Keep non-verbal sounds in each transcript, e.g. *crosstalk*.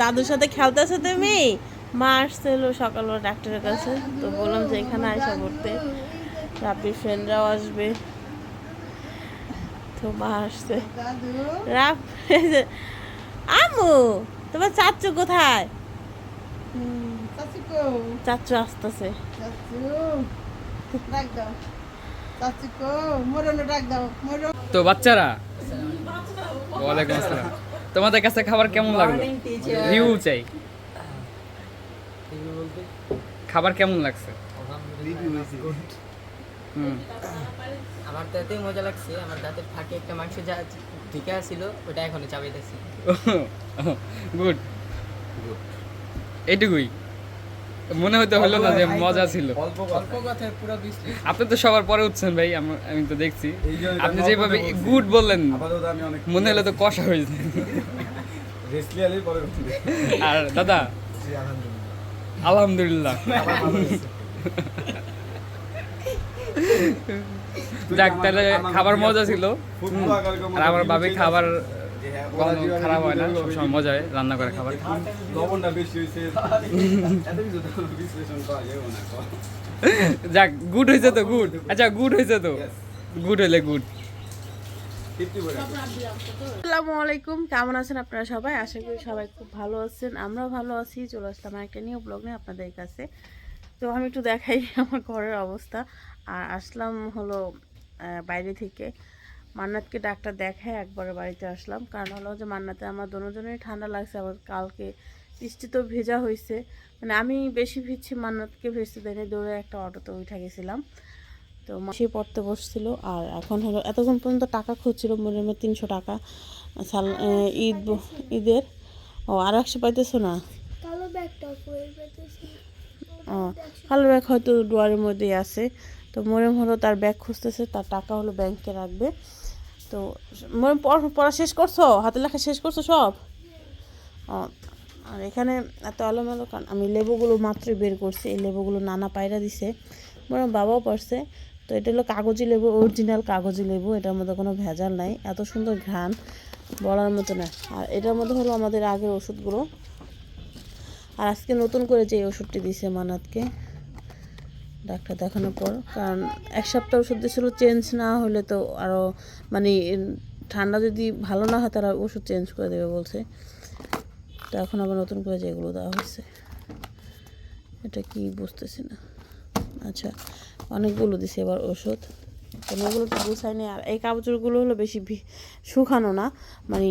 দাদুর সাথে খেলতেছো তুমি? মা আসছিল সকালবেলা ডাক্তারের কাছে তো বললাম যে এখানে আয়সা করতে রাব্বির ফ্রেন্ডরাও আসবে। তো মা আসছে। দাদু রাব আমু তোমার চাচ্চু কোথায়? চাচু চাচ্চু আসতেছে তো বাচ্চারা? ওয়ালাইকুম আসসালাম। তোমাদের কাছে খাবার কেমন লাগল? রিভিউ চাই। খাবার কেমন লাগছে? হুম। আমার তো এতই মজা লাগছে আমার দাঁতের ফাঁকে একটা মাংস যা ঢিকে ছিল ওটা এখনও চাবাইতেছি। *laughs* গুড। এইটুকুই মনে হতে হলো না যে মজা ছিল। আপনি তো সবার পরে উঠছেন ভাই আমি তো দেখছি। আপনি যেভাবে গুড বললেন মনে হলো তো কষা হয়েছে আর দাদা আলহামদুলিল্লাহ। যাক তাহলে খাবার মজা ছিল। আর আমার মজা খাবার যে হ্যাঁ, খারাপ হয় না সবসময় মজা হয় রান্না করে খাবার। লবণটা বেশি হয়েছে। যাক গুড হয়েছে তো গুড আচ্ছা গুড হয়েছে তো? গুড হইলে গুড আসসালামু আলাইকুম কেমন আছেন আপনারা সবাই? আশা করি সবাই খুব ভালো আছেন আমরাও ভালো আছি। চলে আসলাম একটা নিউ ব্লগ নিয়ে আপনাদের কাছে। তো আমি একটু দেখাই আমার ঘরের অবস্থা। আর আসলাম হলো বাইরে থেকে। মান্নাতকে ডাক্তার দেখায় একবারে বাড়িতে আসলাম। কারণ হলো যে মান্নাতে আমার দুজনেরই ঠান্ডা লাগছে আবার কালকে বৃষ্টি তো ভেজা হয়েছে। মানে আমি বেশি ভিজছি মান্নাতকে ভেজতে দেয়নি দৌড়ে একটা অটোতে উঠে গেছিলাম। তো সে পড়তে বসছিল আর এখন হলো এতক্ষণ পর্যন্ত টাকা খুঁজছিল মনে মনে তিনশো টাকা। সাল ঈদ ঈদের। ও আর একশো পাইতেছো না? ও কালো ব্যাগ হয়তো ডোয়ারের মধ্যেই আছে। তো মরিয়ম হলো তার ব্যাগ খুঁজতেছে তার টাকা হলো ব্যাংকে রাখবে। তো পড়া- শেষ করছ? হাতে লেখা শেষ করছ সব? আর এখানে এত আলোমেলো কারণ আমি লেবুগুলো মাত্রই বের করছি, এই লেবুগুলো নানা পায়রা দিছে। মরিয়ম বাবাও পড়ছে। তো এটা হলো কাগজি লেবু অরিজিনাল কাগজি লেবু, এটার মধ্যে কোনো ভেজাল নাই। এত সুন্দর ঘ্রাণ, বলার মতো না। আর এটার মধ্যে হলো আমাদের আগের ওষুধগুলো। আর আজকে নতুন করে যে ওষুধটি দিছে মানাতকে ডাক্তার দেখানোর পর। কারণ এক সপ্তাহ ওষুধ দিয়েছিল চেঞ্জ না হলে তো আরও মানে ঠান্ডা যদি ভালো না হয় তারা ওষুধ চেঞ্জ করে দেবে বলছে। তো এখন আবার নতুন করে যেগুলো দেওয়া হয়েছে। এটা কি বুঝতেছি না। আচ্ছা অনেকগুলো দিছে এবার ওষুধ। কোনোগুলো তো গুছায়নি? আর এই কাপড়গুলো হলো বেশি শুকানো না। মানে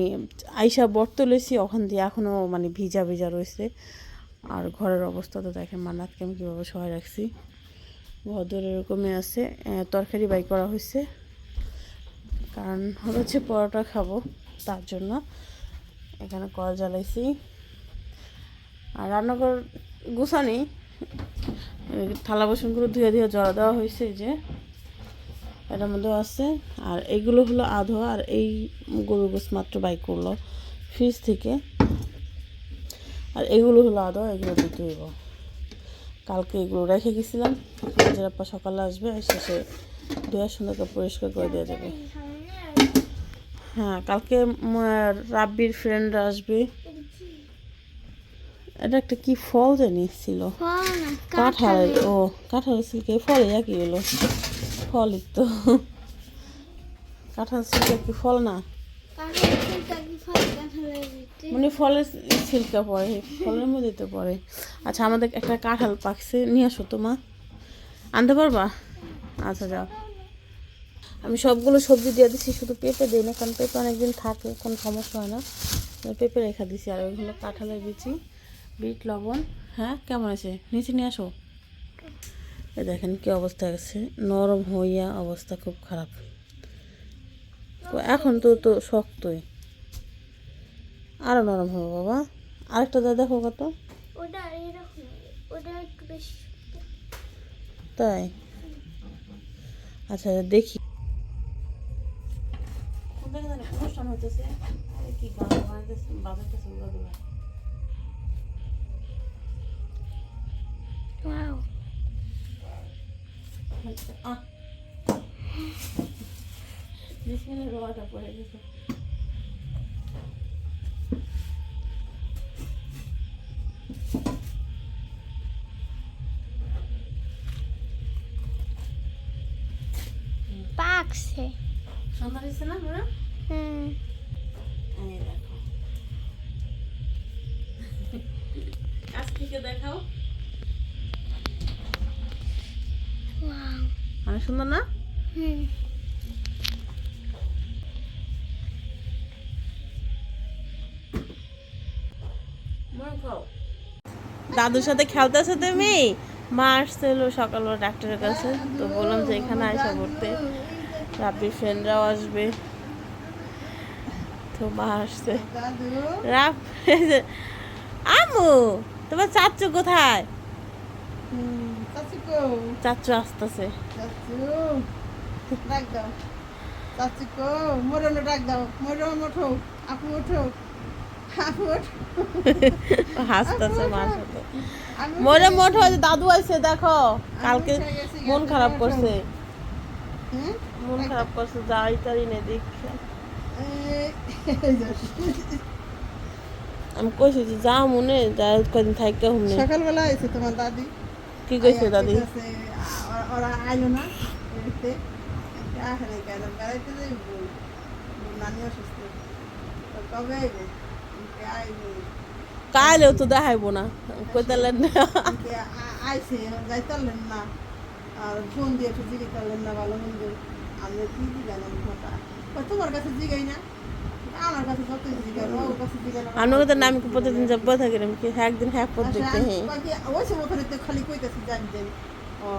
আইসা বর্ত লইছি, ওখান দিয়ে এখনও মানে ভিজা ভিজা রয়েছে আর ঘরের অবস্থা তো দেখেন, মান্নাতকে আমি কীভাবে সহায় রাখছি। ঘর এরকমই আছে। তরকারি বাই করা হয়েছে কারণ হচ্ছে পরোটা খাব তার জন্য এখানে কল জ্বালাইছি। আর রান্নাঘর গুছানি থালা বাসনগুলো ধুয়ে ধুয়ে জড়া দেওয়া হয়েছে যে, এটার মধ্যে আছে। আর এইগুলো হলো আধো, আর এই গরু গোস মাত্র বাই করল ফ্রিজ থেকে। আর এগুলো হলো আদা এগুলো দিতে হইব কালকে এগুলো রেখে গেছিলাম। যেটা সকালে আসবে শেষে ধোয়া সুন্দরকে পরিষ্কার করে দিয়ে যাবে। হ্যাঁ কালকে রাব্বির ফ্রেন্ডরা আসবে। এটা একটা কি ফল জানি ছিল? কাঁঠাল। ও কাঁঠাল সিল্কে ফলে একই এলো ফলই তো। কাঁঠাল সিল্কে কি ফল না কাঁঠালটা কি ফল কাঁঠালের ভিতরে মানে ফলের সিল্কা পড়ে ফলের মধ্যে তো পড়ে আচ্ছা আমাদের একটা কাঁঠাল পাকছে, নিয়ে আসো তো মা। আনতে পারবা? আচ্ছা যাও। আমি সবগুলো সবজি দিয়ে দিছি, শুধু পেঁপে দিই না, কারণ পেঁপে অনেকদিন থাকে, কোনো সমস্যা হয় না। পেঁপে রেখা দিছি, আর ওইগুলো কাঁঠালের বিচি, বিট, লবণ। হ্যাঁ কেমন আছে? নিচে নিয়ে আসো। এ দেখেন কি অবস্থা আছে নরম হইয়া অবস্থা, খুব খারাপ। এখন তো তো শক্তই। আরও নরম হবে বাবা। আরেকটা দা দেখো কত। ওটা এরকম ওটা একটু বেশি তাই? আচ্ছা দেখি। অনুষ্ঠান হইতেছে। কি গান বাজাইতেছে বাজাইতেছে পাকছে সুন্দর হয়েছে না মোরম হুম। এই দেখো। কাছ থেকে দেখাও অনেক সুন্দর না? হুম। দাদুর সাথে খেলতেছে তুমি? মা আসছিল সকালবেলা ডাক্তারের কাছে তো বললাম যে এখানে আসা পড়তে। রাব্বির ফ্রেন্ডরাও আসবে। তো আসছে। রাব আমু তোমার চাচ্চু কোথায়? চাচু চাচ্চু আসতেছে চাচু চাচু আপু হাসতেছে মার দাদু আছে দেখো, কালকে মন খারাপ করছে? মন খারাপ করছে যাই তারি নে যে, আমি কইছি যে যা মনে যা কদিন থাইকা হুমনে সকালবেলা এসে তোমার দাদি। কি কইছে দাদি? ওরা- আইলো না এতে বেড়াইতে নানি অসুস্থ। তো কবে আইবে? আমাকে আইবে। কাইলেও তো দেখাইবো না। কইতালেন না। আইছে যাইতালেন না। আর ফোন দিয়ে একটু জিজ্ঞাসা না ভালো মন্দ। আমি কি জিজ্ঞাসা কথা। তোমার কাছে জিগাই না? আমার কাছে যত জিজ্ঞাসা ওর কাছে জিজ্ঞাসা আপনাকে তো নাম কি প্রতিদিন যাব থাকি আমি কি? একদিন হ্যাঁ পর দেখতে হ্যাঁ। ওই সময় ওখানে তো খালি কইতেছি জানতেন ও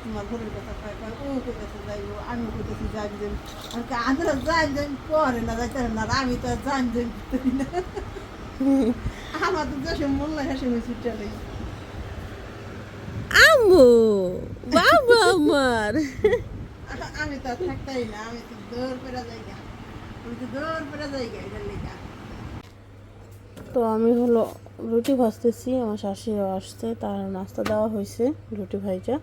তোমার ঘরের কথা কয় কয়, ও কইতেছে যাইব আমি কইতেছি জানতেন আর কি আমরা জানতেন পরে না যাইতে না আর আমি তো আর জানতেন না। *laughs* আমার তো দেশে আমার। আমি তো না, আমি তো দৌড় আমি তো দৌড় এটার তো আমি হলো রুটি ভাজতেছি, আমার শাশুড়িও আসছে, তার নাস্তা দেওয়া হয়েছে রুটি ভাইজা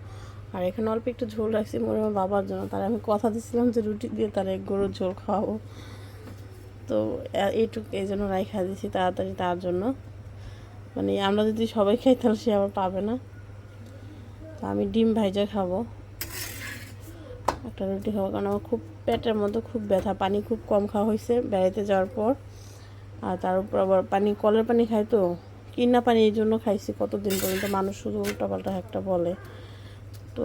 আর এখানে অল্প একটু ঝোল রাখছি, মনে আমার বাবার জন্য। তার আমি কথা দিছিলাম যে রুটি দিয়ে তার এক গরুর ঝোল খাওয়াবো। তো এইটুকু, এই জন্য রাইখা দিছি তাড়াতাড়ি তার জন্য। মানে আমরা যদি সবাই খাই, তাহলে সে আবার পাবে না। তো আমি ডিম ভাইজা খাব। একটা রুটি খাব, কারণ আমার খুব পেটের মধ্যে খুব ব্যথা, পানি খুব কম খাওয়া হয়েছে বেড়াইতে যাওয়ার পর। আর তার উপর আবার পানি, কলের পানি খাই তো, কিনা পানি এই জন্য খাইছি কতদিন পর্যন্ত, মানুষ শুধু উল্টাপাল্টা একটা বলে। তো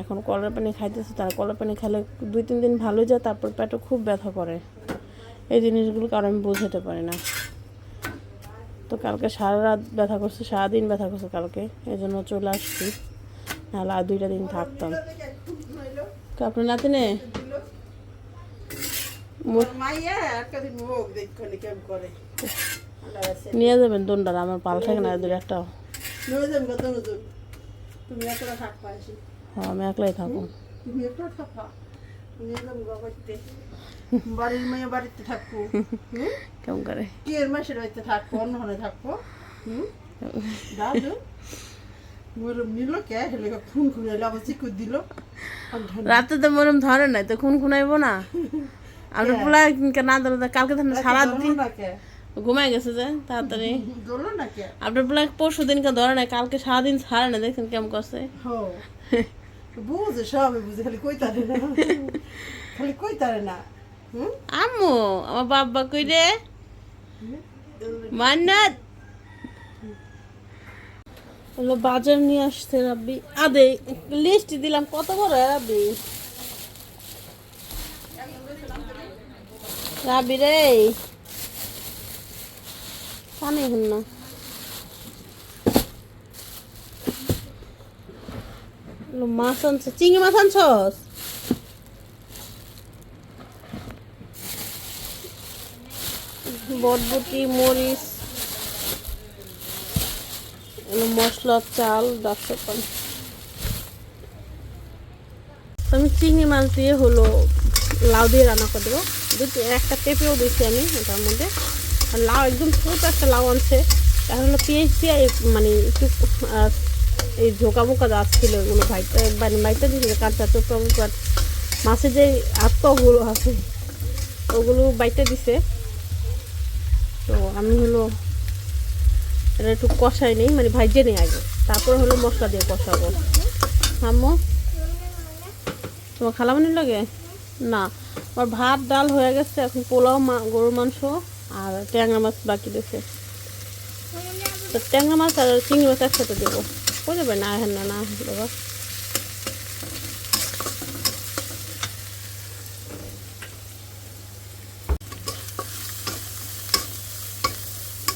এখন কলের পানি খাইতেছে, তার কলের পানি খেলে দুই, তিন দিন ভালো যায়, তারপর পেটে খুব ব্যথা করে। এই জিনিসগুলো কারণ আমি বুঝতে পারি না। তো কালকে সারা রাত ব্যথা করছে, সারাদিন ব্যথা করছে কালকে এই জন্য চলে আসছি। নাহলে আর দুইটা দিন থাকতাম। তো আপনার নাতিনে নিয়ে যাবেন দোনটার আমার পাল থাকে না এদের একটা নয় যান কত নতুন? তুমি একটা থাকবা আসি হ্যাঁ আমি একলাই থাকব। বাড়ির মেয়ে বাড়িতে থাকব। কেমন করে? কি এর মাসের বাড়িতে থাকব অন্য থাকব। হুম? *laughs* দাদু? রাতে তো মরম ধরে নাই তো খুন খুনাইবো না আমরা পোলা না ধরে কালকে ধরে সারাদিন ঘুমাই গেছে যে তাড়াতাড়ি আপনার পোলা পরশু দিনকে ধরে নাই কালকে সারাদিন ছাড়ে না দেখছেন কেমন করছে বুঝে বুঝে খালি কইতারে না খালি কইতারে না আম্মু আমার বাবা কই রে মান্নাত হলো বাজার নিয়ে আসছে রাব্বি। আদে লিস্ট দিলাম, কত বড় রাব্বি? রাব্বি রে। পানি হন না। মাছ আনছে? চিংড়ি মাছ আনছস বটবটি মরিচ মশলা, চাল ডাকতে পান আমি চিংড়ি মাছ দিয়ে হলো লাউ দিয়ে রান্না করে দেবো। দুটো একটা পেঁপেও দিচ্ছি আমি ওটার মধ্যে। আর লাউ একদম ছোট একটা লাউ আনছে। এখন হলো পেঁয়াজ দিয়ে মানে একটু এই ঝোঁকা মোকা গাছ ছিল এগুলো ভাইটা মানে ভাইটা দিয়েছিল কাঁচা চোখা মোকা মাছের যে আত্মাগুলো আছে, ওগুলো বাইটা দিছে। তো আমি হলো এটা একটু কষাই নেই মানে ভাইজে নেই আগে। তারপর হলো মশলা দিয়ে কষাবো। আম্মু তোমার খালামানি লাগে? না। আমার ভাত, ডাল হয়ে গেছে, এখন পোলাও, মা, গরুর মাংস আর ট্যাংরা মাছ বাকি দিয়েছে তো ট্যাংরা মাছ আর চিংড়ি মাছ একসাথে দেবো। হয়ে যাবে না হ্যাঁ না না, বাবা।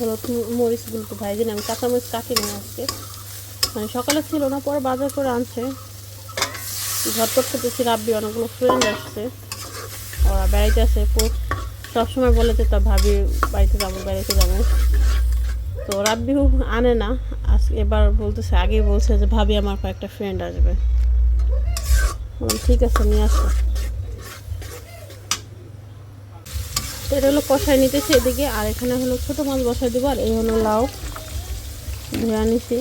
হলুদ মরিচগুলো তো ভাই আমি কাঁচামরিচ কাটি নিয়ে আজকে। মানে সকালে ছিল না, পরে বাজার করে আনছে। ঝটপট করতেছি রাব্বি অনেকগুলো ফ্রেন্ড আসছে। ওরা বেড়াইতে আসে সবসময় বলে যে তার ভাবি বাড়িতে যাব, বেড়াইতে যাব। তো রাব্বিও আনে না। আজ এবার বলতেছে, আগেই বলছে যে ভাবি আমার কয়েকটা ফ্রেন্ড আসবে। ঠিক আছে, নিয়ে আসো। এটা হলো কষাই নিতেছি এদিকে, আর এখানে হলো ছোটো মাছ বসাই দেবো, আর এই হলো লাউ। ধুয়ে নিছি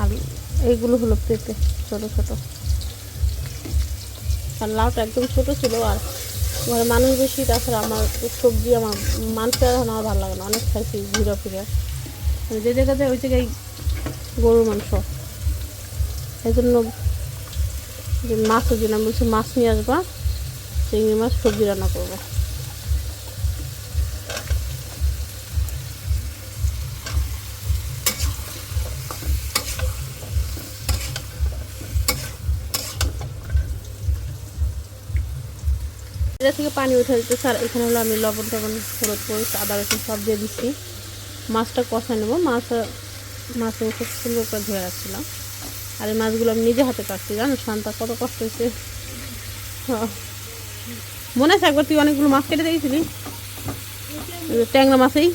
আর এইগুলো হলো পেঁপে, ছোটো ছোটো। আর লাউটা একদম ছোটো ছিল, আর ঘরে মানুষ বেশি, তাছাড়া আমার সবজি আমার মাংস এখন আমার ভালো লাগে না, অনেক খাইছি ঘুরে ফিরে। যে জায়গাতে ওই জায়গায় গরুর মাংস। এই জন্য যে মাছের জন্য আমি বলছি মাছ নিয়ে আসবা, চিংড়ি মাছ, সবজি রান্না করব। এটা থেকে পানি উঠে দিতেছে স্যার, এখানে হলো আমি লবণ টবণ, হলুদ মরিচ, আদা রসুন সব দিয়ে দিচ্ছি। মাছটা কষা নেব। মাছ মাছ খুব সুন্দর করে ধুয়ে রাখছিলাম। আর এই মাছগুলো আমি নিজে হাতে কাটছি, জানো? শান্তা কত কষ্ট হয়েছে। হ্যাঁ। মনে আছে একবার তুই অনেকগুলো মাছ কেটে দিয়েছিলি ট্যাংরা মাছেই।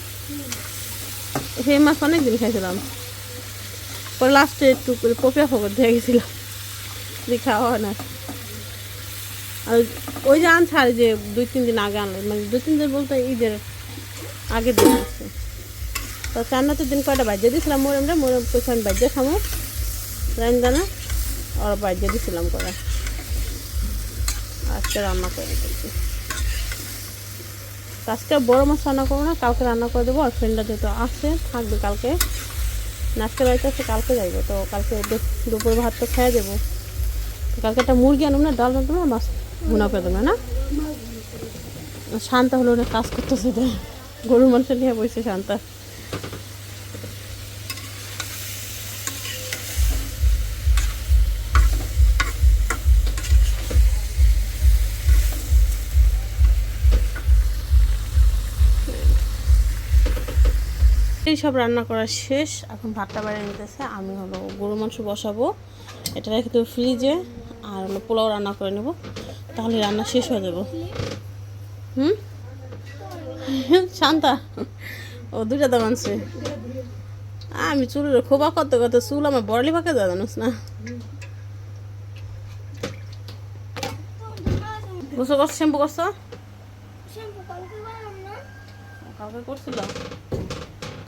সেই মাছ অনেক দিন খাইছিলাম। পরে লাস্টে একটু করে পপিয়া ফকর দিয়ে গেছিলাম। দিয়ে খাওয়া হয় না। আর ওই যে আনছে আর যে দুই তিন দিন আগে আনলো মানে দুই তিন দিন বলতে ঈদের আগের দিন আসছে তো চান্নাতের দিন কয়টা বাজিয়ে দিয়েছিলাম মোরমটা, মোরম পেছন বাজিয়ে খামো। রান্দানা আর বাইরে দিয়েছিলাম করে। আজকে রান্না করে দিচ্ছি। আজকে বড় মাছ রান্না করব না, কালকে রান্না করে দেবো। আর ফ্রেন্ডরা যেহেতু আসছে, থাকবে কালকে। নাচতে বাড়িতে আসছে কালকে যাইবো। তো কালকে দুপুর ভাত তো খেয়ে দেবো। কালকে একটা মুরগি আনুম না, ডাল আনব না, মাছ গুনা করে দেবো না? শান্তা হলো অনেক কাজ করতেছে, গরুর মাংস নিয়ে বসে শান্তা। এই সব রান্না করা শেষ। এখন ভাতটা বাইরে নিতেছে। আমি হলো গরু মাংস বসাবো। এটা রেখে দেবো ফ্রিজে। আর হলো পোলাও রান্না করে নেব। তাহলে রান্না শেষ হয়ে যাব। হুম? শান্তা ও দুটা দাম আনছে। আমি চুলের খোবা করতে করতে চুল আমার বড়লি ফাঁকে যা জানোস না? গোসল করছ শ্যাম্পু করছ? কালকে করছিল?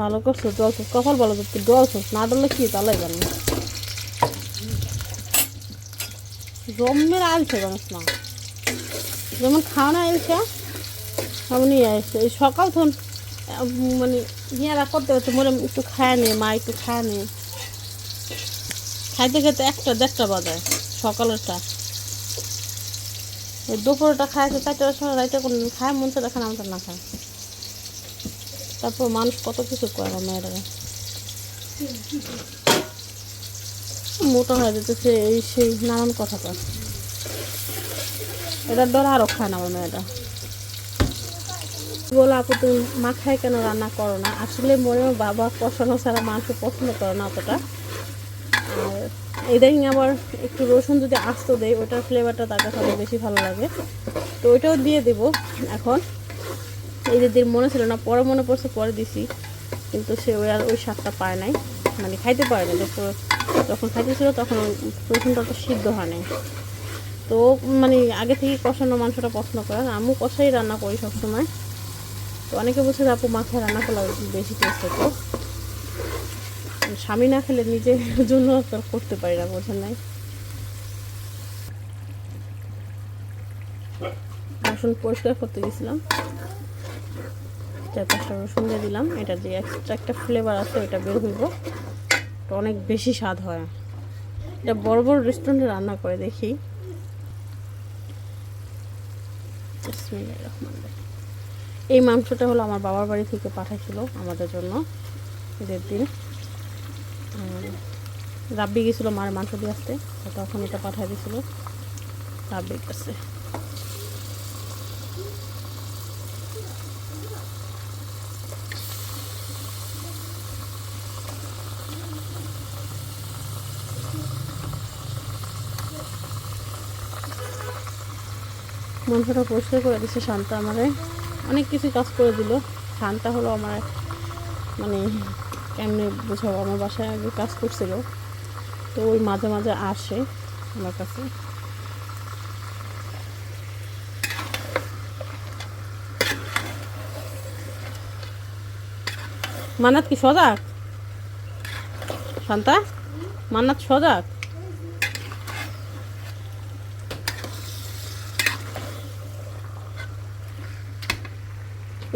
ভালো করছ ডলছোস কপাল ভালো তো তুই ডলছোস না ডললে কি তাহলে জানি জমের আলছে জানিস না। যেমন খাওয়া না এলছে তেমনই আসছে এই সকাল তখন মানে ইয়ারা করতে করতে মনে একটু খায় নে, মা একটু খায় নে। খাইতে খেতে একটা দেড়টা বাজায় সকালেরটা। দুপুরটা খাইছে, চারটার সময় রাইতে কোনো খায়, মন চায় খায় আমাদের না খায়। তারপর মানুষ কত কিছু করে মেয়েরা মোটা হয়ে যেতেছে এই সেই নানান কথা কয় এটার ডর আরও খায় না আমার মেয়েটা। বলো, আপু, তুমি মাখায় কেন রান্না করো না? আসলে মনে বাবা কষানো ছাড়া মাংস পছন্দ করে না অতটা। আর ইদানিং আবার একটু রসুন যদি আস্ত দেয় ওটার ফ্লেভারটা তার কাছে বেশি ভালো লাগে। তো ওইটাও দিয়ে দেবো এখন। দিন মনে ছিল না, পরে মনে পড়ছে, পরে দিছি। কিন্তু সে ওই আর ওই স্বাদটা পায় নাই। মানে খাইতে পারে না যখন খাইতেছিল তখন রসুনটা তো সিদ্ধ হয় নাই। তো মানে আগে থেকে কষানো মাংসটা পছন্দ করে। আর আমিও কষাই রান্না করি সবসময়। তো অনেকে বলছে আপু মাথায় রান্না করলে বেশি টেস্ট হতো। স্বামী না খেলে নিজের জন্য করতে পারি না, বোঝেন নাই। বাসন পরিষ্কার করতে গেছিলাম। চার পাঁচটা রসুন দিয়ে দিলাম, এটা যে এক্সট্রা একটা ফ্লেভার আছে ওটা বের হইব। তো অনেক বেশি স্বাদ হয়। এটা বড় বড় রেস্টুরেন্টে রান্না করে দেখি। এই মাংসটা হলো আমার বাবার বাড়ি থেকে পাঠাইছিল আমাদের জন্য, ঈদের দিন। রাব্বি গেছিল মার মাংস দিয়ে আসতে তখন এটা পাঠিয়ে দিয়েছিল রাব্বির কাছে। মাংসটা পরিষ্কার করে দিছে শান্তা আমারে। অনেক কিছু কাজ করে দিল। শান্তা হলো আমার মানে কেমনি বোঝাবো আমার বাসায় আগে কাজ করছিল। তো ওই মাঝে মাঝে আসে আমার কাছে। মান্নাত কি সজাগ? শান্তা? মান্নাত সজাগ?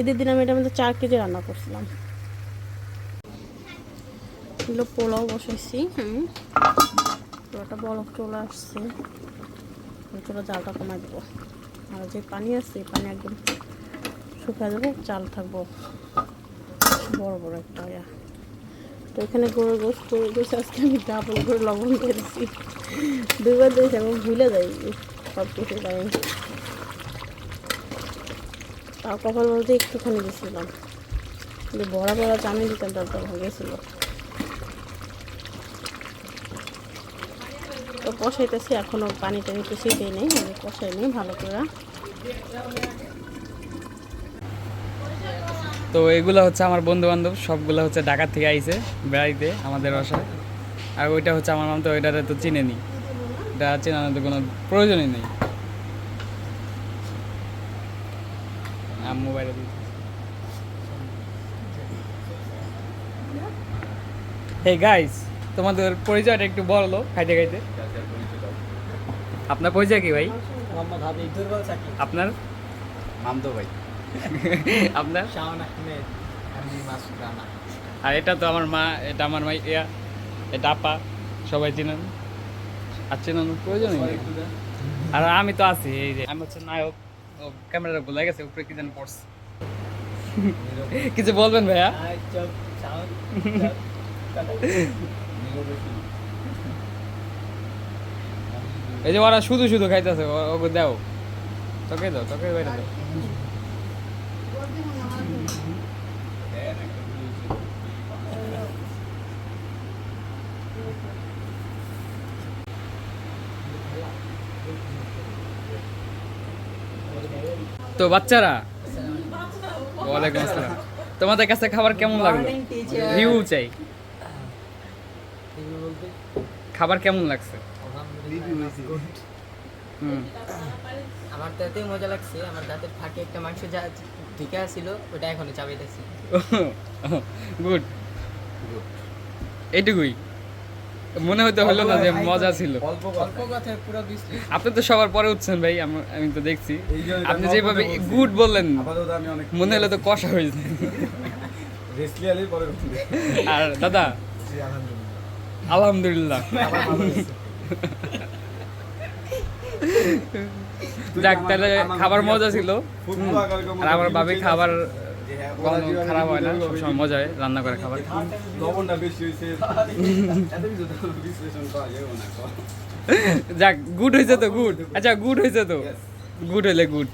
ঈদের দিন আমি এটা মধ্যে চার কেজি রান্না করছিলাম। এগুলো পোলাও বসাইছি, হুম। পোলাওটা বরফ চলে আসছে চলো জালটা কমাই দেবো। আর যে পানি আছে পানি একদম শুকিয়ে দেবো চাল থাকব। বড় বড় একটা ইয়া। তো এখানে গরুর গোস গরুর গোস আজকে আমি ডাবল করে লবণ দিচ্ছি দুইবার দিয়েছি, আমি ভুলে যাই সব কিছু তাই তাও কপাল বলতে একটুখানি গেছিলাম। কিন্তু বড়া বড়া চামে দিতাম তার তো গেছিল। তো কষাইতেছি এখনও পানি টানি কিছুই নেই আমি কষাই নিই ভালো করে। তো এগুলো হচ্ছে আমার বন্ধু বান্ধব সবগুলো হচ্ছে ঢাকা থেকে আইছে বেড়াইতে আমাদের বাসায়। আর ওইটা হচ্ছে আমার মাম, তো ওইটারে তো চিনে নি এটা চেনানোর তো কোনো প্রয়োজনই নেই। দিয়েছে। হে গাইস তোমাদের পরিচয়টা একটু বলো খাইতে খাইতে। আপনার পরিচয় কি ভাই? মোহাম্মদ হাবিব দুর্বল সাকিব আপনার? মামদো ভাই। *laughs* আপনার? শাওন আহমেদ মাসুদ রানা। আর এটা তো আমার মা এটা আমার মা ইয়া এটা আপা সবাই চিনেন। আর চেনানোর প্রয়োজনই নেই। আর আমি তো আছি এই যে আমি হচ্ছে নায়ক। ও ক্যামেরা ভুলে গেছে, উপরে কি যেন পড়ছে। কিছু বলবেন ভাইয়া? এই যে ওরা শুধু শুধু খাইতেছে ওকে দাও। তোকে দাও, তোকে বাইরে দাও। তো বাচ্চারা? ওয়ালাইকুম আসসালাম। তোমাদের কাছে খাবার কেমন লাগল? Morning, চাই। খাবার কেমন লাগছে? আমার তো এতই মজা লাগছে আমার দাঁতের ফাঁকে একটা মাংস যা ঢিকা ছিল ওটা এখনও চাবাইতেছি। *laughs* গুড। এইটুকুই। মনে হতে হলো না যে মজা ছিল। আপনি তো সবার পরে উঠছেন ভাই আমি- তো দেখছি। আপনি যেভাবে গুড বললেন মনে হলো তো কষা হয়েছে আর দাদা আলহামদুলিল্লাহ। যাক তাহলে খাবার মজা ছিল। আর আমার ভাবি খাবার খারাপ হয় না সবসময় মজা হয় রান্না করে খাবার। লবণটা বেশি হয়েছে এত কিছু তো বিশ্লেষণ করা না যাক গুড হয়েছে তো গুড আচ্ছা গুড হয়েছে তো। গুড হলে গুড